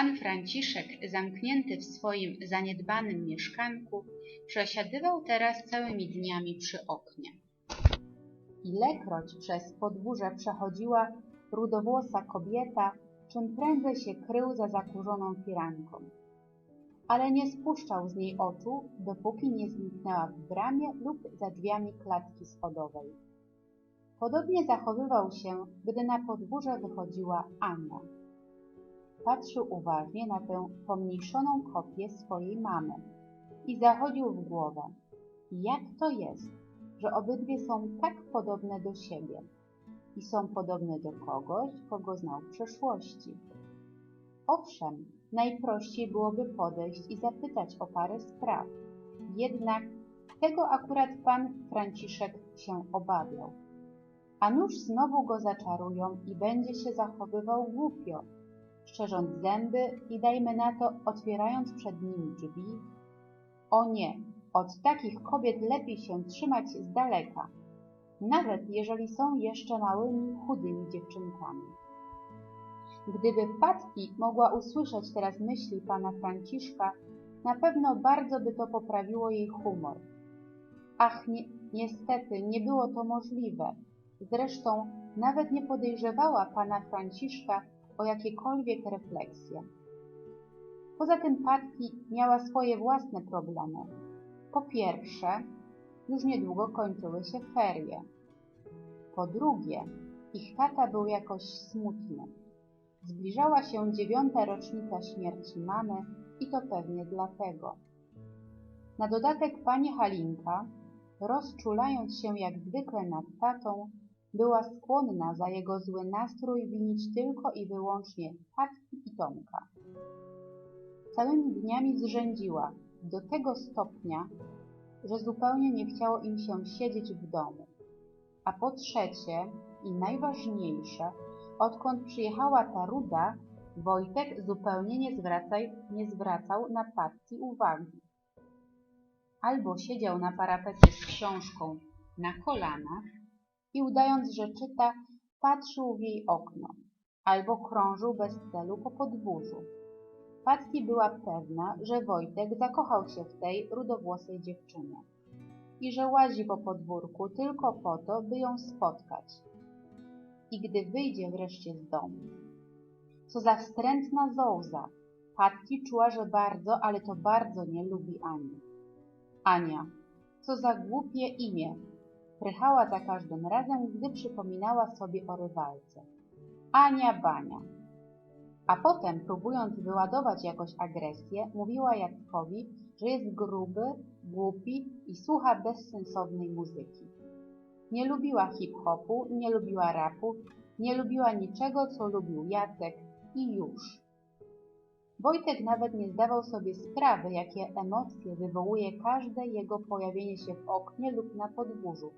Pan Franciszek, zamknięty w swoim zaniedbanym mieszkanku, przesiadywał teraz całymi dniami przy oknie. Ilekroć przez podwórze przechodziła rudowłosa kobieta, czym prędzej się krył za zakurzoną firanką. Ale nie spuszczał z niej oczu, dopóki nie zniknęła w bramie lub za drzwiami klatki schodowej. Podobnie zachowywał się, gdy na podwórze wychodziła Ania. Patrzył uważnie na tę pomniejszoną kopię swojej mamy i zachodził w głowę. Jak to jest, że obydwie są tak podobne do siebie i są podobne do kogoś, kogo znał w przeszłości? Owszem, najprościej byłoby podejść i zapytać o parę spraw. Jednak tego akurat pan Franciszek się obawiał. A nuż znowu go zaczarują i będzie się zachowywał głupio, szczerząc zęby i dajmy na to, otwierając przed nimi drzwi. O nie, od takich kobiet lepiej się trzymać z daleka, nawet jeżeli są jeszcze małymi, chudymi dziewczynkami. Gdyby Patki mogła usłyszeć teraz myśli pana Franciszka, na pewno bardzo by to poprawiło jej humor. Ach, nie, niestety, nie było to możliwe. Zresztą nawet nie podejrzewała pana Franciszka o jakiekolwiek refleksje. Poza tym Patki miała swoje własne problemy. Po pierwsze, już niedługo kończyły się ferie. Po drugie, ich tata był jakoś smutny. Zbliżała się dziewiąta rocznica śmierci mamy i to pewnie dlatego. Na dodatek pani Halinka, rozczulając się jak zwykle nad tatą, była skłonna za jego zły nastrój winić tylko i wyłącznie Patki i Tomka. Całymi dniami zrzędziła do tego stopnia, że zupełnie nie chciało im się siedzieć w domu. A po trzecie i najważniejsze, odkąd przyjechała ta ruda, Wojtek zupełnie nie, zwracaj, nie zwracał na Patki uwagi. Albo siedział na parapecie z książką na kolanach i udając, że czyta, patrzył w jej okno, albo krążył bez celu po podwórzu. Patki była pewna, że Wojtek zakochał się w tej rudowłosej dziewczynie i że łazi po podwórku tylko po to, by ją spotkać. I gdy wyjdzie wreszcie z domu. Co za wstrętna zołza! Patki czuła, że bardzo, ale to bardzo nie lubi Ani. Ania. Co za głupie imię! Prychała za każdym razem, gdy przypominała sobie o rywalce. Ania Bania. A potem, próbując wyładować jakoś agresję, mówiła Jackowi, że jest gruby, głupi i słucha bezsensownej muzyki. Nie lubiła hip-hopu, nie lubiła rapu, nie lubiła niczego, co lubił Jacek i już. Wojtek nawet nie zdawał sobie sprawy, jakie emocje wywołuje każde jego pojawienie się w oknie lub na podwórzu.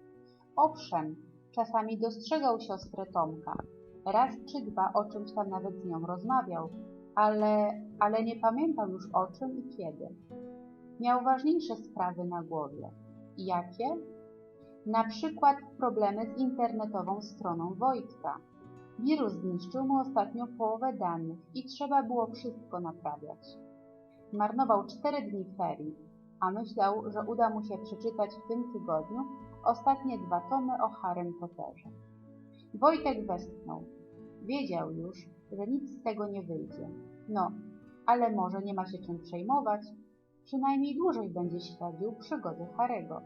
Owszem, czasami dostrzegał siostrę Tomka, raz czy dwa o czymś tam nawet z nią rozmawiał, ale, ale nie pamiętał już o czym i kiedy. Miał ważniejsze sprawy na głowie. Jakie? Na przykład problemy z internetową stroną Wojtka. Wirus zniszczył mu ostatnio połowę danych i trzeba było wszystko naprawiać. Marnował cztery dni ferii, a myślał, że uda mu się przeczytać w tym tygodniu ostatnie dwa tomy o Harrym Potterze. Wojtek westchnął. Wiedział już, że nic z tego nie wyjdzie. No, ale może nie ma się czym przejmować. Przynajmniej dłużej będzie śledził przygody Harego.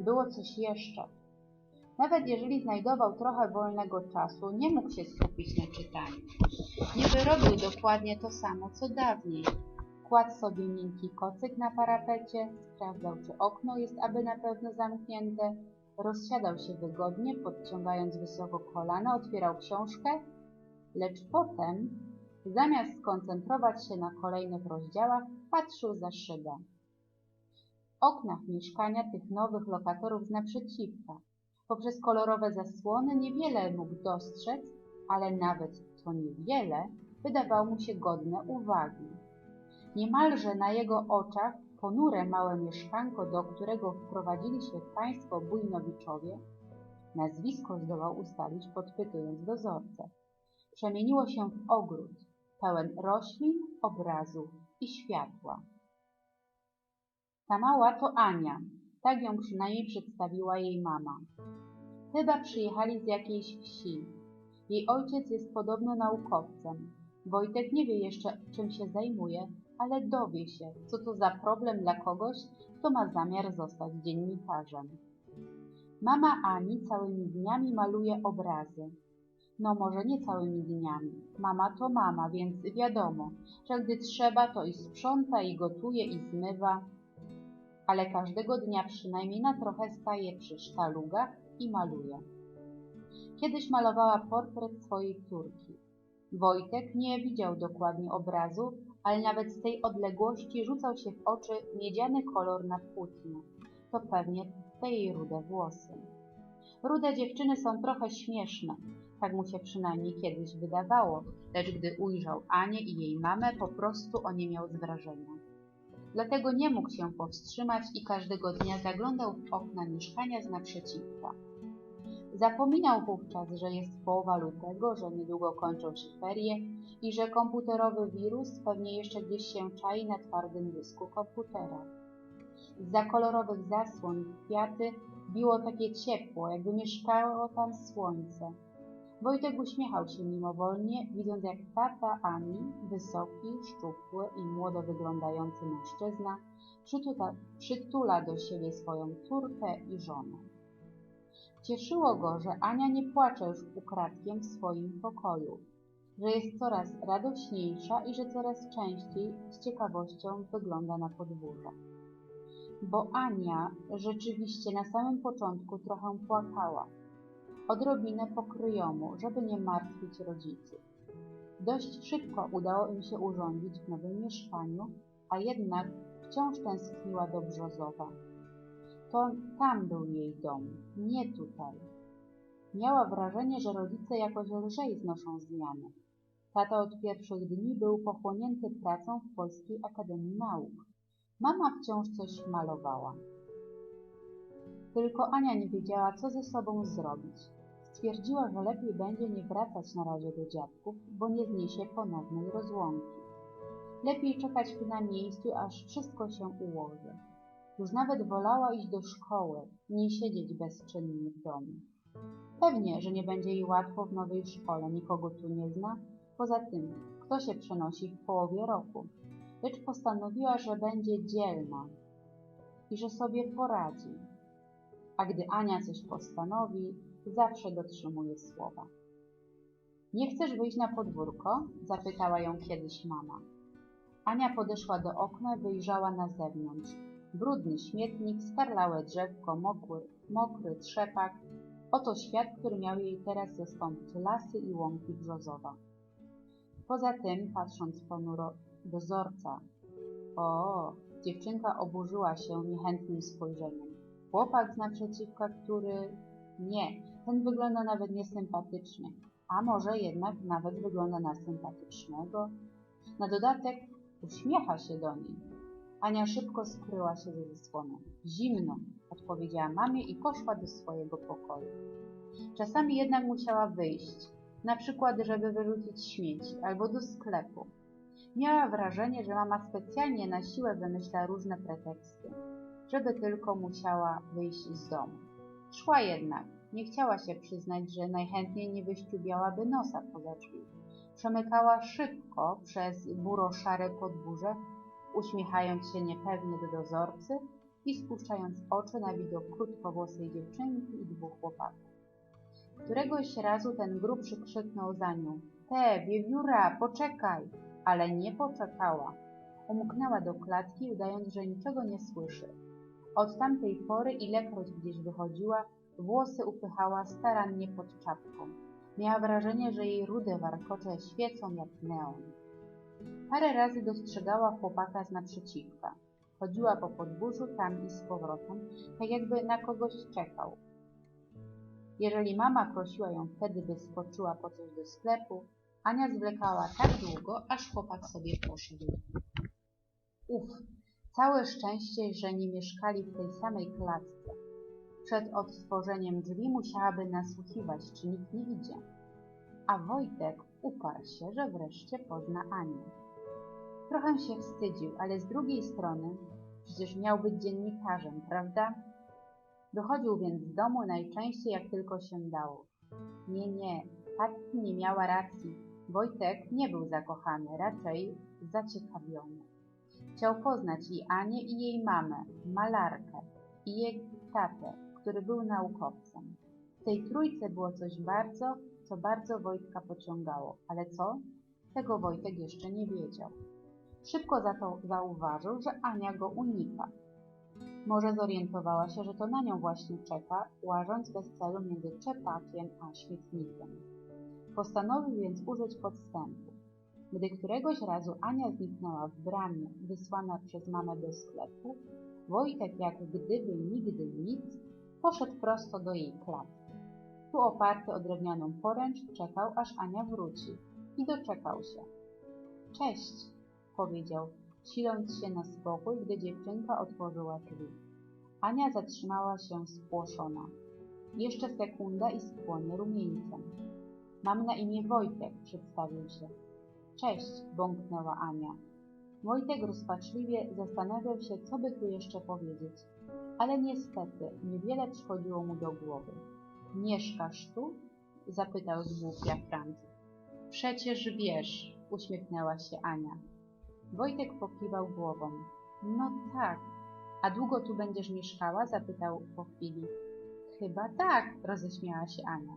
Było coś jeszcze. Nawet jeżeli znajdował trochę wolnego czasu, nie mógł się skupić na czytaniu. Niby robił dokładnie to samo, co dawniej. Kładł sobie miękki kocyk na parapecie, sprawdzał, czy okno jest aby na pewno zamknięte, rozsiadał się wygodnie, podciągając wysoko kolana, otwierał książkę, lecz potem, zamiast skoncentrować się na kolejnych rozdziałach, patrzył za szybę. W oknach mieszkania tych nowych lokatorów z naprzeciwka. Poprzez kolorowe zasłony niewiele mógł dostrzec, ale nawet to niewiele wydawało mu się godne uwagi. Niemalże na jego oczach ponure małe mieszkanko, do którego wprowadzili się państwo Bujnowiczowie, nazwisko zdołał ustalić podpytując dozorcę. Przemieniło się w ogród, pełen roślin, obrazów i światła. Ta mała to Ania, tak ją przynajmniej przedstawiła jej mama. Chyba przyjechali z jakiejś wsi. Jej ojciec jest podobno naukowcem. Wojtek nie wie jeszcze, czym się zajmuje, ale dowie się, co to za problem dla kogoś, kto ma zamiar zostać dziennikarzem. Mama Ani całymi dniami maluje obrazy. No może nie całymi dniami. Mama to mama, więc wiadomo, że gdy trzeba, to i sprząta, i gotuje, i zmywa. Ale każdego dnia przynajmniej na trochę staje przy sztalugach i maluje. Kiedyś malowała portret swojej córki. Wojtek nie widział dokładnie obrazu, ale nawet z tej odległości rzucał się w oczy miedziany kolor na płótnie. To pewnie te jej rude włosy. Rude dziewczyny są trochę śmieszne, tak mu się przynajmniej kiedyś wydawało, lecz gdy ujrzał Anię i jej mamę, po prostu oniemiał z wrażenia. Dlatego nie mógł się powstrzymać i każdego dnia zaglądał w okna mieszkania z naprzeciwka. Zapominał wówczas, że jest połowa lutego, że niedługo kończą się ferie i że komputerowy wirus pewnie jeszcze gdzieś się czai na twardym dysku komputera. Za kolorowych zasłon kwiaty biło takie ciepło, jakby mieszkało tam słońce. Wojtek uśmiechał się mimowolnie, widząc jak tata Ani, wysoki, szczupły i młodo wyglądający mężczyzna, przytula, przytula do siebie swoją córkę i żonę. Cieszyło go, że Ania nie płacze już ukradkiem w swoim pokoju, że jest coraz radośniejsza i że coraz częściej z ciekawością wygląda na podwórze. Bo Ania rzeczywiście na samym początku trochę płakała. Odrobinę pokryjomu, żeby nie martwić rodziców. Dość szybko udało im się urządzić w nowym mieszkaniu, a jednak wciąż tęskniła do Brzozowa. To tam był jej dom, nie tutaj. Miała wrażenie, że rodzice jakoś lżej znoszą zmiany. Tata od pierwszych dni był pochłonięty pracą w Polskiej Akademii Nauk. Mama wciąż coś malowała. Tylko Ania nie wiedziała, co ze sobą zrobić. Stwierdziła, że lepiej będzie nie wracać na razie do dziadków, bo nie zniesie ponownej rozłąki. Lepiej czekać na miejscu, aż wszystko się ułoży. Już nawet wolała iść do szkoły, nie siedzieć bezczynnie w domu. Pewnie, że nie będzie jej łatwo w nowej szkole, nikogo tu nie zna. Poza tym, kto się przenosi w połowie roku? Lecz postanowiła, że będzie dzielna i że sobie poradzi. A gdy Ania coś postanowi, zawsze dotrzymuje słowa. Nie chcesz wyjść na podwórko? Zapytała ją kiedyś mama. Ania podeszła do okna, wyjrzała na zewnątrz. Brudny śmietnik, skarlałe drzewko, mokry, mokry trzepak. Oto świat, który miał jej teraz zastąpić lasy i łąki brzozowa. Poza tym, patrząc ponuro dozorca, o, dziewczynka oburzyła się niechętnym spojrzeniem. Chłopak z naprzeciwka, który... Nie, ten wygląda nawet niesympatycznie, a może jednak nawet wygląda na sympatycznego. Na dodatek uśmiecha się do niej. Ania szybko skryła się ze zasłoną. Zimno, odpowiedziała mamie i poszła do swojego pokoju. Czasami jednak musiała wyjść, na przykład, żeby wyrzucić śmieci albo do sklepu. Miała wrażenie, że mama specjalnie na siłę wymyśla różne preteksty, żeby tylko musiała wyjść z domu. Szła jednak, nie chciała się przyznać, że najchętniej nie wyściubiałaby nosa poza drzwi. Przemykała szybko przez buro-szare podwórze, uśmiechając się niepewnie do dozorcy i spuszczając oczy na widok krótkowłosej dziewczynki i dwóch chłopaków. Któregoś razu ten grubszy krzyknął za nią – Te, wiewióra, poczekaj! Ale nie poczekała. Umknęła do klatki, udając, że niczego nie słyszy. Od tamtej pory, ilekroć gdzieś wychodziła, włosy upychała starannie pod czapką. Miała wrażenie, że jej rude warkocze świecą jak neon. Parę razy dostrzegała chłopaka z naprzeciwka. Chodziła po podwórzu tam i z powrotem, tak jakby na kogoś czekał. Jeżeli mama prosiła ją wtedy, by skoczyła po coś do sklepu, Ania zwlekała tak długo, aż chłopak sobie poszedł. Uf, całe szczęście, że nie mieszkali w tej samej klatce. Przed otworzeniem drzwi musiałaby nasłuchiwać, czy nikt nie idzie. A Wojtek Uparł się, że wreszcie pozna Anię. Trochę się wstydził, ale z drugiej strony przecież miał być dziennikarzem, prawda? Dochodził więc z domu najczęściej jak tylko się dało. Nie, nie, Patki nie miała racji. Wojtek nie był zakochany, raczej zaciekawiony. Chciał poznać i Anię, i jej mamę, malarkę, i jej tatę, który był naukowcem. W tej trójce było coś bardzo, co bardzo Wojtka pociągało. Ale co? Tego Wojtek jeszcze nie wiedział. Szybko za to zauważył, że Ania go unika. Może zorientowała się, że to na nią właśnie czeka, łażąc bez celu między czepakiem a świetnikiem. Postanowił więc użyć podstępu. Gdy któregoś razu Ania zniknęła w bramie, wysłana przez mamę do sklepu, Wojtek jak gdyby nigdy nic, poszedł prosto do jej klatki. Tu oparty o drewnianą poręcz czekał, aż Ania wróci. I doczekał się. Cześć, powiedział, siląc się na spokój, gdy dziewczynka otworzyła drzwi. Ania zatrzymała się spłoszona. Jeszcze sekunda i spłonie rumieńcem. Mam na imię Wojtek, przedstawił się. Cześć, bąknęła Ania. Wojtek rozpaczliwie zastanawiał się, co by tu jeszcze powiedzieć, ale niestety niewiele przychodziło mu do głowy. Mieszkasz tu? zapytał zgłupia Franc. Przecież wiesz, uśmiechnęła się Ania. Wojtek pokiwał głową. No tak. A długo tu będziesz mieszkała? zapytał po chwili. Chyba tak, roześmiała się Ania.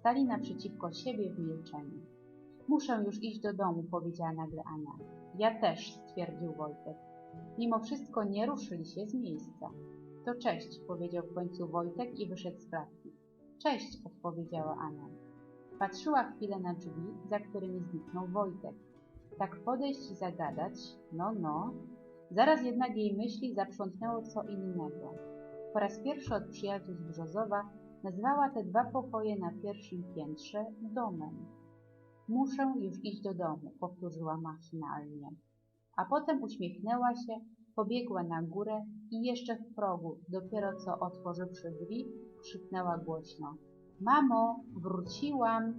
Stali naprzeciwko siebie w milczeniu. Muszę już iść do domu, powiedziała nagle Ania. Ja też, stwierdził Wojtek. Mimo wszystko nie ruszyli się z miejsca. To cześć, powiedział w końcu Wojtek i wyszedł z klatki. Cześć, odpowiedziała Ania. Patrzyła chwilę na drzwi, za którymi zniknął Wojtek. Tak podejść i zagadać, no, no. Zaraz jednak jej myśli zaprzątnęło co innego. Po raz pierwszy od przyjazdu z Brzozowa nazwała te dwa pokoje na pierwszym piętrze domem. Muszę już iść do domu, powtórzyła machinalnie. A potem uśmiechnęła się, pobiegła na górę i jeszcze w progu, dopiero co otworzywszy drzwi, krzyknęła głośno. Mamo, wróciłam!